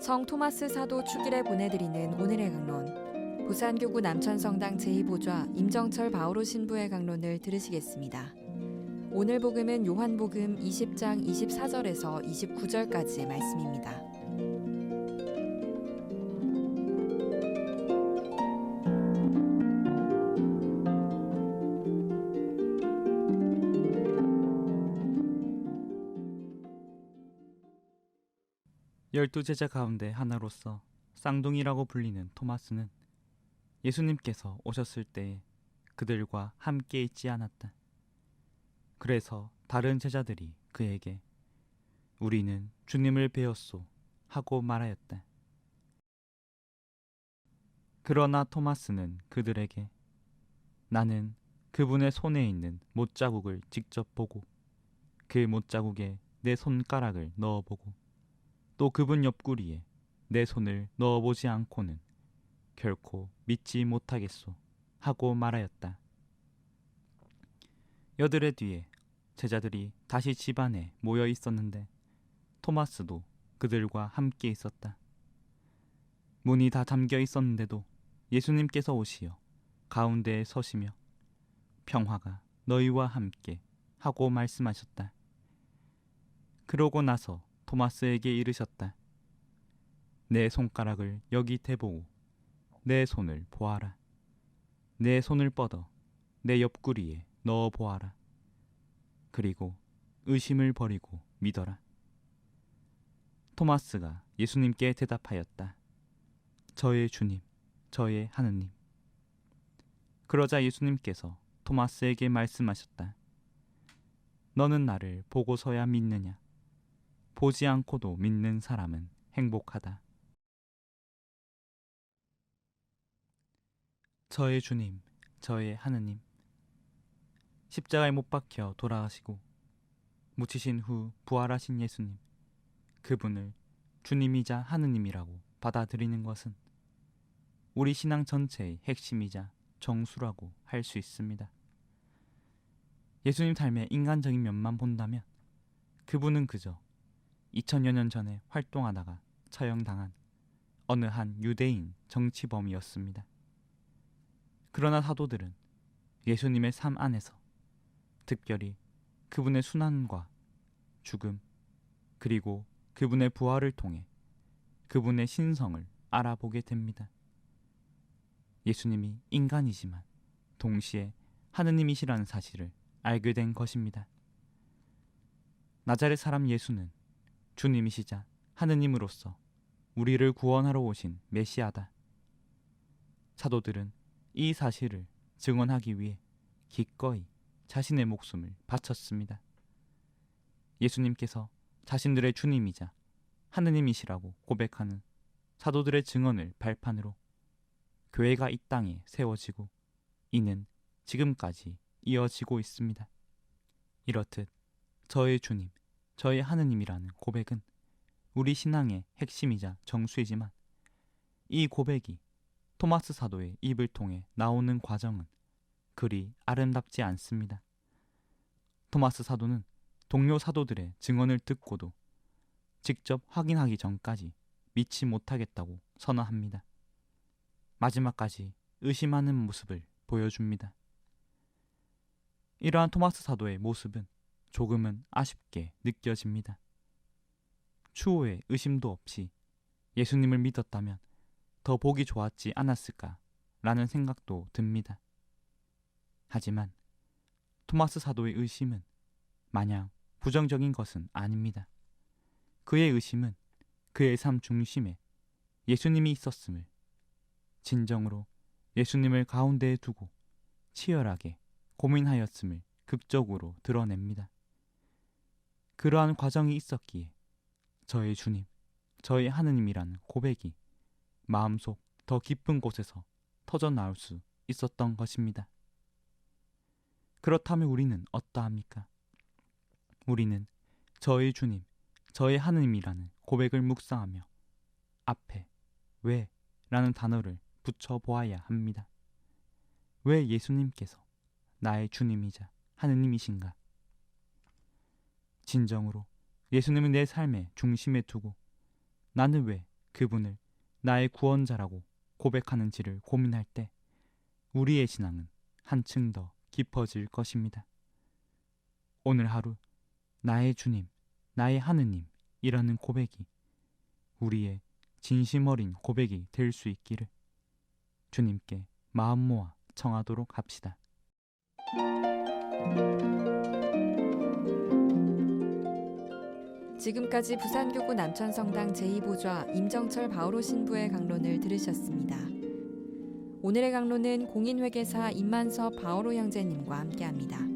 성 토마스 사도 축일에 보내드리는 오늘의 강론. 부산교구 남천성당 제2보좌 임정철 바오로 신부의 강론을 들으시겠습니다. 오늘 복음은 요한복음 20장 24절에서 29절까지의 말씀입니다. 열두 제자 가운데 하나로서 쌍둥이라고 불리는 토마스는 예수님께서 오셨을 때에 그들과 함께 있지 않았다. 그래서 다른 제자들이 그에게 우리는 주님을 배웠소 하고 말하였다. 그러나 토마스는 그들에게 나는 그분의 손에 있는 못자국을 직접 보고 그 못자국에 내 손가락을 넣어보고 또 그분 옆구리에 내 손을 넣어보지 않고는 결코 믿지 못하겠소 하고 말하였다. 여들의 뒤에 제자들이 다시 집안에 모여 있었는데 토마스도 그들과 함께 있었다. 문이 다 잠겨 있었는데도 예수님께서 오시어 가운데에 서시며 평화가 너희와 함께 하고 말씀하셨다. 그러고 나서 토마스에게 이르셨다. 내 손가락을 여기 대보고 내 손을 보아라. 내 손을 뻗어 내 옆구리에 넣어 보아라. 그리고 의심을 버리고 믿어라. 토마스가 예수님께 대답하였다. 저의 주님, 저의 하느님. 그러자 예수님께서 토마스에게 말씀하셨다. 너는 나를 보고서야 믿느냐? 보지 않고도 믿는 사람은 행복하다. 저의 주님, 저의 하느님. 십자가에 못 박혀 돌아가시고 묻히신 후 부활하신 예수님. 그분을 주님이자 하느님이라고 받아들이는 것은 우리 신앙 전체의 핵심이자 정수라고 할 수 있습니다. 예수님 삶의 인간적인 면만 본다면 그분은 그저 2000여 년 전에 활동하다가 처형당한 어느 한 유대인 정치범이었습니다. 그러나 사도들은 예수님의 삶 안에서 특별히 그분의 순환과 죽음 그리고 그분의 부활을 통해 그분의 신성을 알아보게 됩니다. 예수님이 인간이지만 동시에 하느님이시라는 사실을 알게 된 것입니다. 나자렛 사람 예수는 주님이시자 하느님으로서 우리를 구원하러 오신 메시아다. 사도들은 이 사실을 증언하기 위해 기꺼이 자신의 목숨을 바쳤습니다. 예수님께서 자신들의 주님이자 하느님이시라고 고백하는 사도들의 증언을 발판으로 교회가 이 땅에 세워지고 이는 지금까지 이어지고 있습니다. 이렇듯 저의 주님, 저의 하느님이라는 고백은 우리 신앙의 핵심이자 정수이지만 이 고백이 토마스 사도의 입을 통해 나오는 과정은 그리 아름답지 않습니다. 토마스 사도는 동료 사도들의 증언을 듣고도 직접 확인하기 전까지 믿지 못하겠다고 선언합니다. 마지막까지 의심하는 모습을 보여줍니다. 이러한 토마스 사도의 모습은 조금은 아쉽게 느껴집니다. 추후에 의심도 없이 예수님을 믿었다면 더 보기 좋았지 않았을까 라는 생각도 듭니다. 하지만 토마스 사도의 의심은 마냥 부정적인 것은 아닙니다. 그의 의심은 그의 삶 중심에 예수님이 있었음을 진정으로 예수님을 가운데에 두고 치열하게 고민하였음을 극적으로 드러냅니다. 그러한 과정이 있었기에 저의 주님, 저의 하느님이라는 고백이 마음속 더 깊은 곳에서 터져 나올 수 있었던 것입니다. 그렇다면 우리는 어떠합니까? 우리는 저의 주님, 저의 하느님이라는 고백을 묵상하며 앞에 왜 라는 단어를 붙여 보아야 합니다. 왜 예수님께서 나의 주님이자 하느님이신가? 진정으로 예수님을 내 삶의 중심에 두고 나는 왜 그분을 나의 구원자라고 고백하는지를 고민할 때 우리의 신앙은 한층 더 깊어질 것입니다. 오늘 하루 나의 주님, 나의 하느님이라는 고백이 우리의 진심 어린 고백이 될 수 있기를 주님께 마음 모아 청하도록 합시다. 지금까지 부산교구 남천성당 제2보좌 임정철 바오로 신부의 강론을 들으셨습니다. 오늘의 강론은 공인회계사 임만섭 바오로 형제님과 함께합니다.